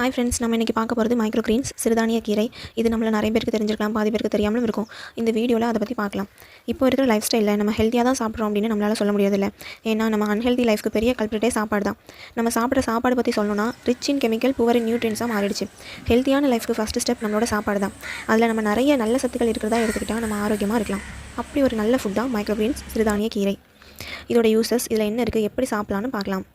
Hi friends நம்ம இன்றைக்கி பார்க்க போகிறது மைக்ரோ கிரீன்ஸ் சிறுதானிய கீரை. இது நம்மள நிறைய பேருக்கு தெரிஞ்சிருக்கலாம் பாதி பேருக்கு தெரியாமலும் இருக்கும். இந்த வீடியோவில் அதை பற்றி பார்க்கலாம். இப்போ இருக்கிற லைஃப் ஸ்டைலில் நம்ம ஹெல்த்தியாக தான் சாப்பிட்றோம் அப்படின்னு நம்மளால் சொல்ல முடியாதுல்ல. ஏன்னா நம்ம அன்ஹெல்தி லைஃப்க்கு பெரிய கல்பிரிட்டே சாப்பாடு தான். நம்ம சாப்பிட்ற சாப்பாடு பற்றி சொல்லணும்னா rich in chemical poor in நியூட்ரியன்ஸாக மாறிடுச்சு. ஹெல்த்தியான லைஃப்க்கு ஃபஸ்ட்டு ஸ்டெப் நம்மளோட சாப்பாடு தான். அதில் நம்ம நிறைய நல்ல சத்துக்கள் இருக்கிறதா எடுத்துக்கிட்டால் நம்ம ஆரோக்கியமாக இருக்கலாம். அப்படி ஒரு நல்ல ஃபுட் தான் மைக்ரோ கிரீன்ஸ் சிறுதானிய கீரை. இதோட யூசஸ் இதில் என்ன இருக்குது எப்படி சாப்பிட்லான்னு பார்க்கலாம்.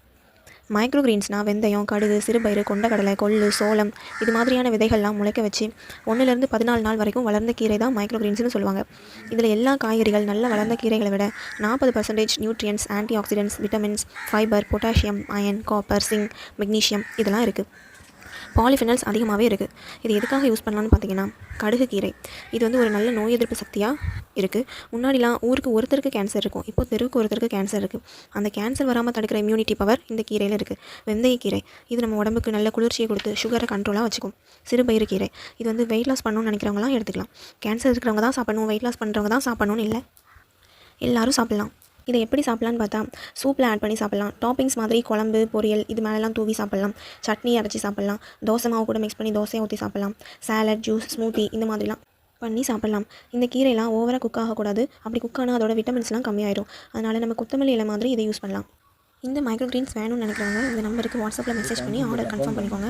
மைக்ரோ கிரீன்ஸ்னால் வெந்தயம் கடுகு சிறுபயிறு கொண்டக்கடலை கொள்ளு சோளம் இது மாதிரியான விதைகள்லாம் முளைக்க வச்சு ஒன்றுலேருந்து பதினாலு நாள் வரைக்கும் வளர்ந்த கீரை தான் மைக்ரோ கிரீன்ஸ்னு சொல்லுவாங்க. இதில் எல்லா காய்கறிகள் நல்ல வளர்ந்த கீரைகளை விட நாற்பது percentage nutrients anti oxidants vitamins fibre potassium iron copper zinc magnesium இதெல்லாம் இருக்குது பாலிஃபினல்ஸ் அதிகமாகவே இருக்குது இது எதுக்காக யூஸ் பண்ணலான்னு பார்த்தீங்கன்னா கடுகு கீரை. இது வந்து ஒரு நல்ல நோய் எதிர்ப்பு சக்தியாக இருக்குது முன்னாடிலாம் ஊருக்கு ஒருத்தருக்கு கேன்சர் இருக்கும். இப்போ தெருவுக்கு ஒருத்தருக்கு கேன்சர் இருக்குது அந்த கேன்சர் வராமல் தடுக்கிற இம்யூனிட்டி பவர் இந்த கீரையில் இருக்குது வெந்தய கீரை. இது நம்ம உடம்புக்கு நல்ல குளிர்ச்சியை கொடுத்து சுகரை கண்ட்ரோலாக வச்சுக்கும். சிறுபயிறு கீரை. இது வந்து வெயிட் லாஸ் பண்ணணும்னு நினைக்கிறவங்களாம் எடுத்துக்கலாம். கேன்சர் இருக்கிறவங்க தான் சாப்பிடணும். வெயிட் லாஸ் பண்ணுறவங்க தான் சாப்பிடணும்னு இல்லை. எல்லோரும் சாப்பிட்லாம். இதை எப்படி சாப்பிட்லான்னு பார்த்தா சூப்பில் ஆட் பண்ணி சாப்பிட்லாம். டாப்பிங்ஸ் மாதிரி குழம்பு பொரியல் இது மேலெலாம் தூவி சாப்பிட்லாம். சட்னி அரைச்சி சாப்பிட்லாம். தோசை மாவு கூட மிக்ஸ் பண்ணி தோசையை ஊற்றி சாப்பிட்லாம். சாலட் ஜூஸ் ஸ்மூத்தி இந்த மாதிரிலாம் பண்ணி சாப்பிட்லாம். இந்த கீரைலாம் ஓவராக குக் ஆகக்கூடாது. அப்படி குக் ஆனால் அதோட விட்டமின்ஸ்லாம் கம்மியாயிடும் அதனால் நம்ம கொத்தமல்லி இலை மாதிரி இதை யூஸ் பண்ணலாம். இந்த மைக்ரோ கிரீன்ஸ் வேணும்னு நினைக்கிறவங்க இந்த நம்பருக்கு வாட்ஸ்அப்பில் மெசேஜ் பண்ணி ஆர்டர் கன்ஃபார்ம் பண்ணிக்கோங்க.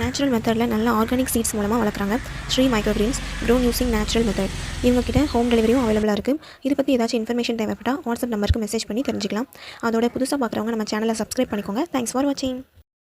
நேச்சுரல் மெத்தடில் நல்ல ஆர்கானிக் சீட்ஸ் மூலமாக வளர்க்குறாங்க. Sri micro greens grown using natural method இவங்ககிட்ட ஹோம் டெலிவரியும் அவைலபிளாக இருக்குது இது பற்றி ஏதாச்சும் இன்ஃபர்மேஷன் தேவைப்பட்டால் வாட்ஸ்அப் நம்பருக்கு மெசேஜ் பண்ணி தெரிஞ்சுக்கலாம். அதோட புதுசாக பார்க்குறவங்க நம்ம சேனலை சப்ஸ்கிரைப் பண்ணிக்கோங்க. தேங்க்ஸ் ஃபார் வாட்சிங்